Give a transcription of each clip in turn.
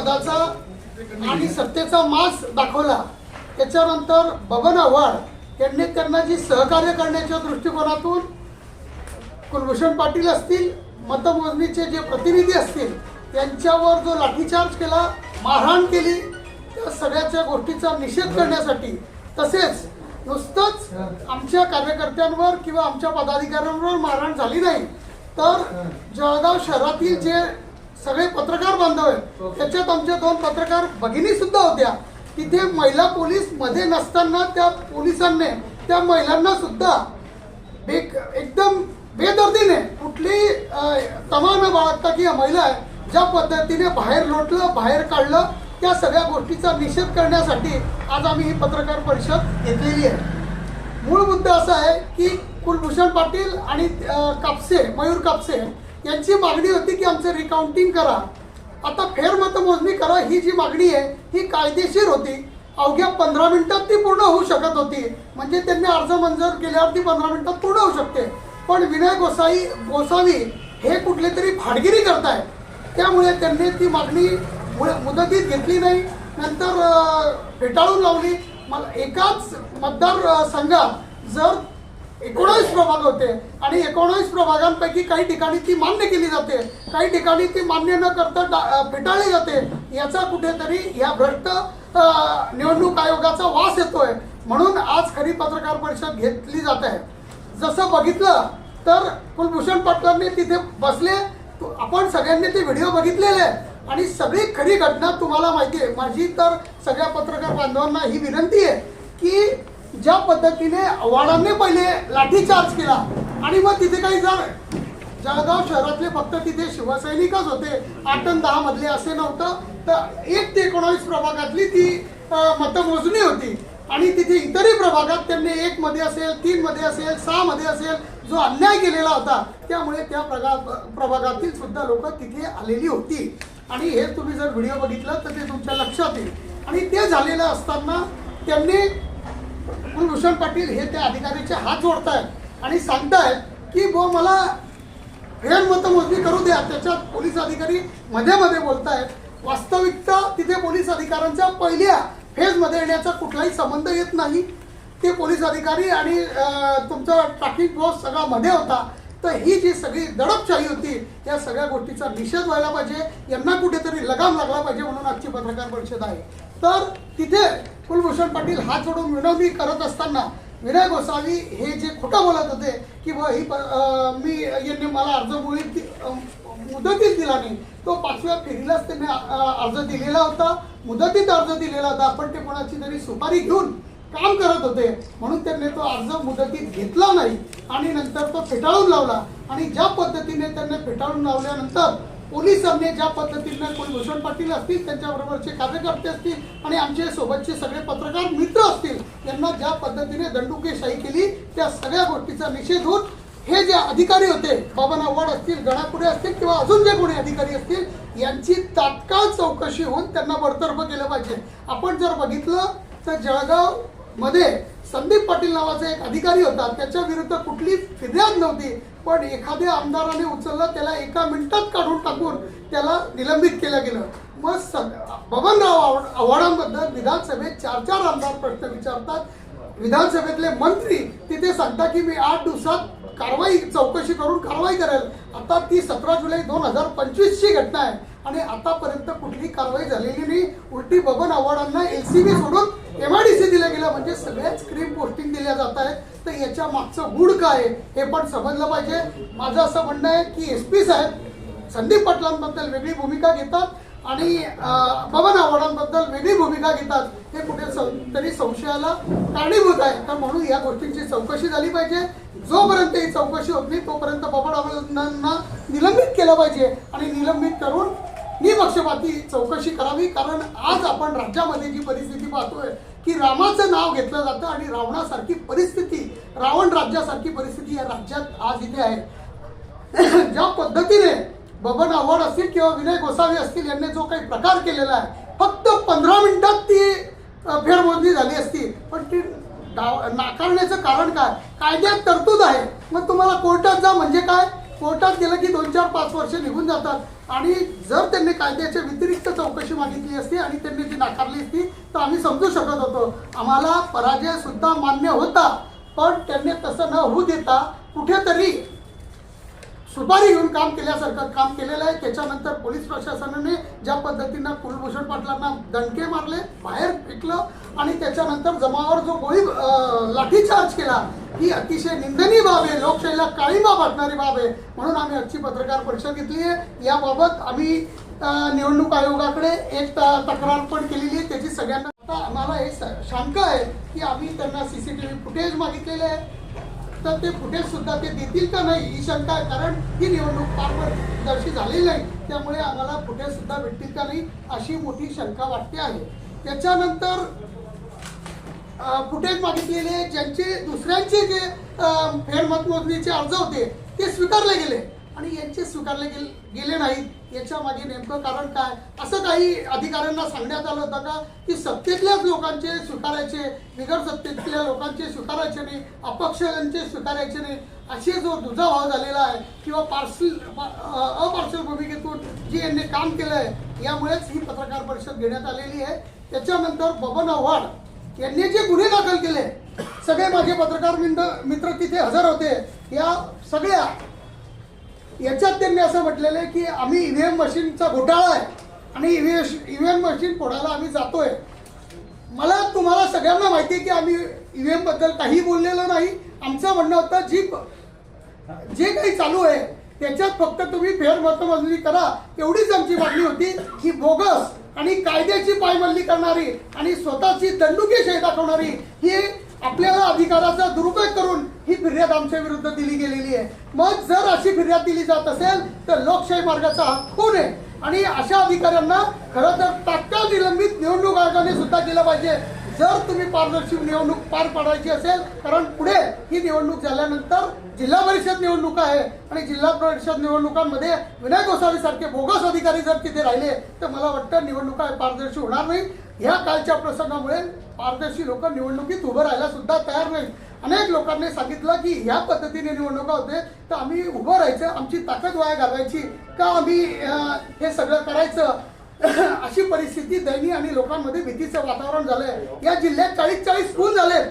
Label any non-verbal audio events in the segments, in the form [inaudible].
पदाचा आणि सत्तेचा मास दाखवला. त्याच्यानंतर बबन आव्हाड यांनी त्यांना जी सहकार्य करण्याच्या दृष्टिकोनातून कुलभूषण पाटील असतील मतमोजणीचे जे प्रतिनिधी असतील त्यांच्यावर जो लाठीचार्ज केला मारहाण केली त्या सगळ्याच्या गोष्टीचा निषेध करण्यासाठी. तसेच नुसतंच आमच्या कार्यकर्त्यांवर किंवा आमच्या पदाधिकाऱ्यांवर मारहाण झाली नाही तर जळगाव शहरातील जे सगळे पत्रकार बांधव आहेत. त्याच्यात आमच्या दोन पत्रकार भगिनी सुद्धा होत्या. तिथे महिला पोलीसमध्ये नसताना त्या पोलिसांनी त्या महिलांना सुद्धा एक एकदम बेदर्दीने कुठली तमा न बाळगता की या महिला आहे ज्या पद्धतीने बाहेर लोटलं बाहेर काढलं त्या सगळ्या गोष्टीचा निषेध करण्यासाठी आज आम्ही ही पत्रकार परिषद घेतलेली आहे. मूळ मुद्दा असा आहे की कुलभूषण पाटील आणि कापसे मयूर कापसे यांची मागणी होती की आमचं रिकाउंटिंग करा. आता फेरमतमोजणी करा ही जी मागणी आहे ही कायदेशीर होती. अवघ्या पंधरा मिनिटात ती पूर्ण होऊ शकत होती. म्हणजे त्यांनी अर्ज मंजूर केल्यावर ती पंधरा मिनिटात पूर्ण होऊ शकते. पण विनय गोसाई गोसावी हे कुठले तरी फाडगिरी करताय त्यामुळे त्यांनी ती मागणी मु- मुदतीत घेतली नाही. नंतर फेटाळून लावली. मला एकाच मतदार संघात जर एकोणावीस प्रभाग होते. आणि एकोणावीस प्रभागांपैकी काही ठिकाणी ती मान्य केली जाते. काही ठिकाणी ती मान्य न करता फेटाळली जाते. याचा कुठेतरी या भ्रष्ट निवडणूक आयोगाचा वास येतोय. म्हणून आज खरी पत्रकार परिषद घेतली जात आहे. जसं बघितलं तर कुलभूषण पाटलांनी तिथे बसले. आपण सगळ्यांनी ते व्हिडिओ बघितलेले. आहे आणि सगळी खरी घटना तुम्हाला माहिती आहे. माझी तर सगळ्या पत्रकार बांधवांना ही विनंती आहे की ज्या पद्धतीने वाडांनी पहिले लाठीचार्ज केला आणि मग तिथे काही जण जळगाव शहरातले फक्त तिथे शिवसैनिकच होते. आठ आणि दहा मधले असे नव्हतं. तर एक ते एकोणावीस प्रभागातली ती मतमोजणी होती. आणि तिथे इतरही प्रभागात त्यांनी एक मध्ये असेल तीन मध्ये असेल सहा मध्ये असेल जो अन्याय केलेला होता त्यामुळे त्या प्रगा प्रभागातील सुद्धा लोक तिथे आलेली होती. आणि हे तुम्ही जर व्हिडिओ बघितला तर ते तुमच्या लक्षात येईल. आणि ते झालेलं असताना त्यांनी कुलभूषण पाटील हे त्या अधिकाऱ्याचे हात जोडतायत आणि सांगतायत की बो मला फेर मतमोजणी करू द्या. त्याच्यात पोलीस अधिकारी मध्ये मध्ये बोलतायत. वास्तविकता तिथे पोलीस अधिकाऱ्यांच्या पहिल्या फेजमध्ये येण्याचा कुठलाही संबंध येत नाही. ते पोलीस अधिकारी आणि तुमचा ट्रॅफिक बॉस सगळा मध्ये होता. तर ही जी सगळी दडपशाही होती या सगळ्या गोष्टीचा निषेध व्हायला पाहिजे. यांना कुठेतरी लगाम लागला पाहिजे म्हणून आजची पत्रकार परिषद आहे. तर तिथे कुलभूषण पाटील हात जोडून विनवणी करत असताना विनय गोसावी हे जे खोटं बोलत होते की बुवा ही प- मी यांनी मला अर्ज मुळीत मुदतीत दिला नाही. तो पाचव्या फेरीलाच त्यांनी अर्ज दिलेला होता. मुदतीत अर्ज दिलेला होता. पण ते कोणाची तरी सुपारी घेऊन काम करत होते. म्हणून त्यांनी तो अर्ज मुदतीत घेतला नाही आणि नंतर तो फेटाळून लावला. आणि ज्या पद्धतीने त्यांना फेटाळून लावल्यानंतर पोलिसांनी ज्या पद्धतीने कुलभूषण पाटील असतील त्यांच्याबरोबरचे कार्यकर्ते असतील आणि आमचे सोबतचे सगळे पत्रकार मित्र असतील यांना ज्या पद्धतीने दंडुकेशाही केली त्या सगळ्या गोष्टीचा निषेध होऊन हे जे अधिकारी होते बाबा नव्वाड असतील गणापुरे असतील किंवा अजून जे कोणी अधिकारी असतील यांची तात्काळ चौकशी होऊन त्यांना बडतर्फ केलं पाहिजे. आपण जर बघितलं तर जळगाव मध्ये संदीप पाटील नावाचा एक अधिकारी होता. त्याच्या विरुद्ध कुठली फिर्याद नव्हती. पण एखाद्या आमदाराने उचललं त्याला एका मिनिटात काढून टाकून त्याला निलंबित केलं गेलं. मग स- बबनराव आव्हाड- आव्हाडांबद्दल विधानसभेत चार चार आमदार प्रश्न विचारतात. विधानसभेतले मंत्री तिथे सांगतात की मी आठ दिवसात कारवाई चौकशी करून कारवाई करेल. आता ती सतरा जुलै दोन हजार पंचवीसची घटना आहे. आणि आतापर्यंत कुठली कारवाई झालेली नाही. उलटी बबन आव्हाडांना ए सी बी सोडून एमआयडीसी दिल्या गेलं म्हणजे सगळ्याच स्क्रीन पोस्टिंग दिल्या जात आहेत. तर याच्या मागचं गुड काय आहे हे पण समजलं पाहिजे. माझं असं म्हणणं आहे की एस पी साहेब संदीप पाटलांबद्दल वेगळी भूमिका घेतात आणि बबन आव्हाडांबद्दल वेगळी भूमिका घेतात. हे कुठे सं- तरी संशयाला कारणीभूत आहे. तर म्हणून या गोष्टींची चौकशी झाली पाहिजे. जोपर्यंत ही चौकशी होत नाही तोपर्यंत बबन आव्हाडांना निलंबित केलं पाहिजे. आणि निलंबित करून निपक्षपाती चौकशी करावी. कारण आज आपण राज्यामध्ये जी परिस्थिती पाहतोय की रामाचं नाव घेतलं जातं आणि रावणासारखी परिस्थिती रावण राज्यासारखी परिस्थिती या राज्यात आज इथे आहे. [clears throat] ज्या पद्धतीने बबन आव्हाड असतील किंवा विनय गोसावी असतील यांनी जो काही प्रकार केलेला आहे फक्त पंधरा मिनिटात ती अ, फेरमोजणी झाली असती. पण ती डाव नाकारण्याचं कारण काय? कायद्यात तरतूद आहे. मग तुम्हाला कोर्टात जा म्हणजे काय? कोर्टात गेलं की दोन चार पाच वर्ष निघून जातात. आणि जर त्यांनी कायद्याच्या व्यतिरिक्त चौकशी मागितली असती आणि त्यांनी ती नाकारली असती तर आम्ही समजू शकत होतो. आम्हाला पराजय सुद्धा मान्य होता पण त्यांनी तसं न होऊ देता कुठेतरी सुपारी घेऊन काम केल्यासारखं काम केलेलं आहे. त्याच्यानंतर पोलीस प्रशासनाने ज्या पद्धतीनं कुलभूषण पाटलांना दणके मारले बाहेर फेकलं आणि त्याच्यानंतर जमावावर जो गोळी लाठीचार्ज केला ही अतिशय निंदनीय बाब आहे. लोकशाहीला काळीमा वाटणारी बाब आहे. म्हणून आम्ही आजची पत्रकार परिषद घेतली आहे. याबाबत आम्ही निवडणूक आयोगाकडे एक तक्रार पण केलेली आहे. त्याची सगळ्यांना आता आम्हाला हे शंका आहे की आम्ही त्यांना सीसी टी व्ही फुटेज मागितलेले आहे. तर ते फुटेज सुद्धा ते देतील का नाही ही शंका आहे. कारण ही निवडणूक पारदर्शी झालेली नाही. त्यामुळे आम्हाला फुटेज सुद्धा भेटतील का नाही अशी मोठी शंका वाटते आहे. त्याच्यानंतर फुटेज मागितलेले ज्यांचे दुसऱ्यांचे जे फेरमतमोजणीचे अर्ज होते ते स्वीकारले गेले. आणि यांचे स्वीकारले गेले गेले नाहीत. याच्या मागे नेमकं कारण काय? असं काही अधिकाऱ्यांना सांगण्यात आलं होतं का? की सत्तेतल्याच लोकांचे स्वीकारायचे बिगर सत्तेतल्या लोकांचे स्वीकारायचे नाही अपक्षांचे स्वीकारायचे नाही असे जो दुजाभाव झालेला आहे किंवा पार्सल अपार्सल भूमिकेतून जे यांनी काम केलं आहे यामुळेच ही पत्रकार परिषद घेण्यात आलेली आहे. त्याच्यानंतर बबन आव्हाड यांनी जे गुन्हे दाखल केले सगळे माझे पत्रकार मित्र मित्र तिथे हजर होते. या सगळ्या याच्यात त्यांनी असं म्हटलेलं आहे की आम्ही ईव्हीएम मशीनचा घोटाळा आहे आणि ईव्हीएम मशीन फोडायला आम्ही जातोय. मला तुम्हाला सगळ्यांना माहिती आहे की आम्ही ईव्हीएमबद्दल काही बोललेलं नाही. आमचं म्हणणं होतं जी जे काही चालू आहे त्याच्यात फक्त तुम्ही फेरमतमजुरी करा. एवढीच आमची मागणी होती की बोगस आणि कायद्याची पायमल्ली करणारी आणि स्वतःची दंडुकेशाही दाखवणारी ही आपल्याला अधिकाराचा दुरुपयोग करून ही फिर्याद आमच्या विरुद्ध दिली गेलेली आहे. मग जर अशी फिर्याद दिली जात असेल तर लोकशाही मार्गाचा हक्क खून आहे? आणि अशा अधिकाऱ्यांना खरं तर तात्काळ निलंबित निवडणूक आयोगाने सुद्धा केलं पाहिजे. जर तुम्ही पारदर्शी निवडणूक पार पाडायची असेल कारण पुढे ही निवडणूक झाल्यानंतर जिल्हा परिषद निवडणूक आहे. आणि जिल्हा परिषद निवडणुकांमध्ये विनय गोसावी सारखे बोगस अधिकारी जर तिथे राहिले तर मला वाटतं निवडणुका पारदर्शी होणार नाही. या कालच्या प्रसंगामुळे पारदर्शी लोक निवडणुकीत उभं राहायला सुद्धा तयार नाही अनेक लोकांनी सांगितलं की ह्या पद्धतीने निवडणुका होते तर आम्ही उभं राहायचं आमची ताकद वाया घालायची का आम्ही हे सगळं करायचं? अशी परिस्थिती दयनीय आणि लोकांमध्ये भीतीचं वातावरण झालंय. या जिल्ह्यात चाळीस चाळीस खून झाले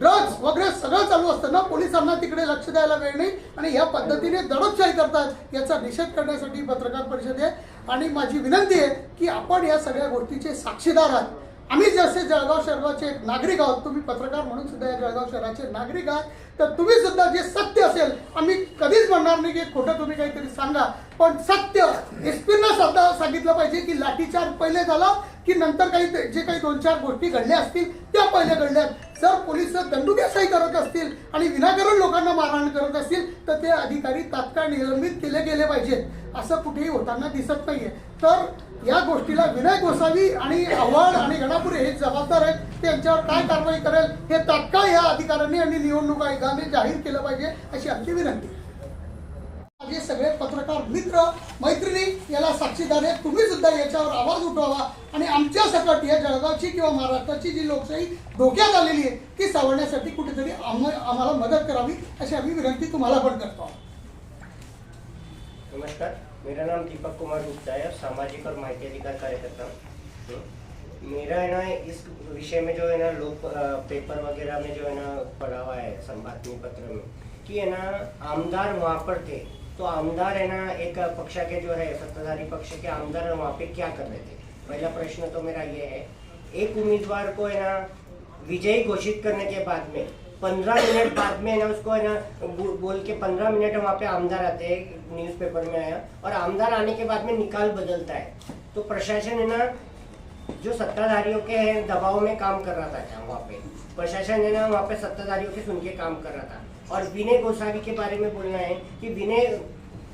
ड्रग्ज वगैरे सगळं चालू असताना पोलिसांना तिकडे लक्ष द्यायला वेळ नाही आणि या पद्धतीने दडपशाही करतात याचा निषेध करण्यासाठी पत्रकार परिषद आहे. आणि माझी विनंती आहे की आपण या सगळ्या गोष्टीचे साक्षीदार आहात. आम्ही जसे जळगाव शहराचे नागरिक आहोत तुम्ही पत्रकार म्हणून सुद्धा या जळगाव शहराचे नागरिक आहात तर तुम्ही सुद्धा जे सत्य असेल आम्ही कधीच म्हणणार नाही की खोटं तुम्ही काहीतरी सांगा पण सत्य एस पीनं सुद्धा सांगितलं पाहिजे की लाठीचार्ज पहिले झाला की नंतर काही जे काही दोन चार गोष्टी घडल्या असतील त्या पहिल्या घडल्यात जर पोलीस दंडुकेशाही करत असतील आणि विनाकारण लोकांना मारहाण करत असतील तर ते अधिकारी तात्काळ निलंबित केले गेले पाहिजेत असं कुठेही होताना दिसत नाहीये. तर या गोष्टीला विनय गोसावी आणि आव्हाड आणि गणापुरे हे जबाबदार आहेत ते यांच्यावर काय कारवाई करेल हे तात्काळ या अधिकाऱ्यांनी आणि निवडणूक आयोगाने जाहीर केलं पाहिजे अशी आमची विनंती. माझे सगळे पत्रकार मित्र मैत्रिणी याला साक्षीदार आहे तुम्ही सुद्धा याच्यावर आवाज उठवावा. आणि आमच्या सकट या जळगावची किंवा महाराष्ट्राची जी लोकशाही धोक्यात आलेली आहे ती सावरण्यासाठी कुठेतरी आम- आम्हाला मदत करावी अशी आम्ही विनंती तुम्हाला पण करतो. आहोत. नमस्कार. मेरा नाम दीपक कुमार गुप्ता है सामाजिक और माहिती अधिकार कार्यकर्ता मेरा है ना इस विषय में जो है ना लोग पेपर वगैरह में जो है ना पढ़ा हुआ है संपादकीय पत्र में कि है ना आमदार वहाँ पर थे। तो आमदार है ना, एक पक्ष के जो है, सत्ताधारी पक्ष के आमदार वहाँ पे क्या कर रहे थे? पहला प्रश्न तो मेरा ये है, एक उम्मीदवार को है ना, विजयी घोषित करने के बाद में, पंद्रह मिनट बाद में ना उसको है ना बोल के पंद्रह मिनट वहाँ पे आमदार आते हैं, न्यूज़पेपर में आया, और आमदार आने के बाद में निकाल बदलता है। तो प्रशासन है ना जो सत्ताधारियों के दबाव में काम कर रहा था वहाँ पे। प्रशासन है ना, वहाँ पे सत्ताधारियों के सुन के काम कर रहा था। और विनय गोसावी के बारे में बोलना है कि विनय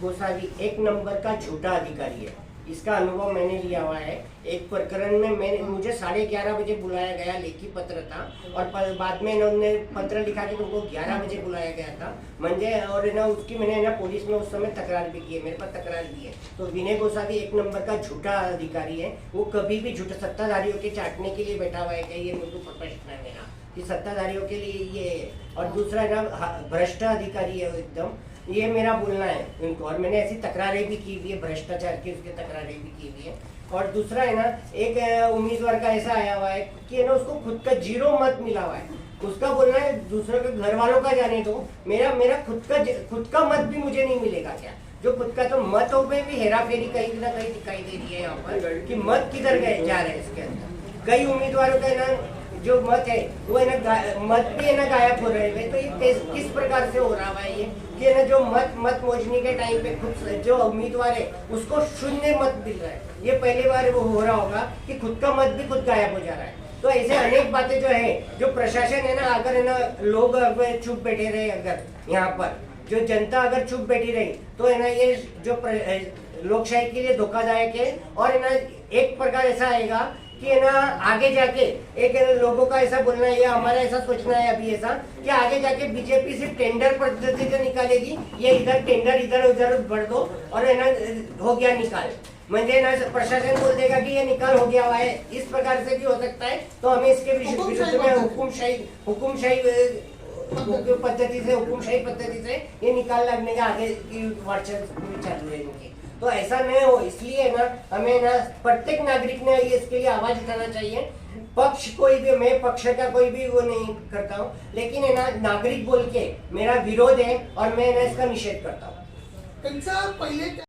गोसावी एक नंबर का झूठा अधिकारी है। इसका अनुभव मैंने लिया हुआ है। एक प्रकरण में मैंने, मुझे साढ़े ग्यारह बजे बुलाया गया लेखी पत्र था और बाद में इन्होंने पत्र लिखा कि तुमको ग्यारह बजे बुलाया गया था। म्हणजे और ना उसकी मैंने ना पुलिस में उस समय तकरार भी की है, मेरे पास तकरार भी है। तो विनय गोसावी एक नंबर का झूठा अधिकारी है। वो कभी भी झूठा सत्ताधारियों के चाटने के लिए बैठा हुआ है ये मुझे प्रश्न है मेरा। कि सत्ताधारियों के लिए ये और दूसरा ना भ्रष्ट अधिकारी है एकदम। ये मेरा बोलना है उनको और मैंने ऐसी तकरारें भी की हुई है, भ्रष्टाचार की उसकी तकरारें भी की हुई है। और दूसरा है ना, एक उम्मीदवार का ऐसा आया हुआ है कि ना, उसको खुद का ज़ीरो मत मिला हुआ है। उसका बोलना है, दूसरों के घर वालों का जाने दो, मेरा मेरा खुद का खुद का मत भी मुझे नहीं मिलेगा क्या? जो खुद का तो मतों में भी हेरा फेरी कहीं ना कहीं दिखाई दे रही है यहाँ पर, कि मत किधर गए, जा रहे हैं इसके अंदर। कई उम्मीदवारों का ना, जो मत है, वो है ना मत भी है ना गायब हो रहे हैं किस, किस प्रकार से हो रहा है ये? कि ना जो मत मत मोजने के टाइम पे खुद जो उम्मीदवार है उसको शून्य मत मिल रहा है। ये पहली बार वो हो रहा होगा कि खुद का मत भी खुद गायब हो जा रहा है। तो ऐसे अनेक बातें जो है जो प्रशासन है ना अगर है ना लोग चुप बैठे रहे अगर यहाँ पर जो जनता अगर चुप बैठी रही तो है ना ये जो लोकशाही के लिए धोखादायक है और है ना एक प्रकार ऐसा आएगा कि है ना आगे जाके एक है लोगों का ऐसा बोलना है या हमारा ऐसा सोचना है अभी ऐसा कि आगे जाके बीजेपी सिर्फ़ टेंडर पद्धति से निकालेगी ये इधर टेंडर इधर उधर बढ़ दो और है ना हो गया निकाल। म्हणजे ना प्रशासन बोल देगा कि ये निकाल हो गया हुआ है। इस प्रकार से भी हो सकता है। तो हमें इसके विरुद्ध में। हुकुमशाही हुकुमशाही पद्धति से हुकुमशाही पद्धति से ये निकाल लगने का आगे की वर्चस्व चालू है इनकी। तो ऐसा नहीं हो, इसलिए ना हमें ना प्रत्येक नागरिक ने इसके लिए आवाज़ उठाना चाहिए। पक्ष कोई भी, मैं पक्ष का कोई भी वो नहीं करता हूँ, लेकिन ना, नागरिक बोल के मेरा विरोध है और मैं ना इसका निषेध करता हूँ। पहिले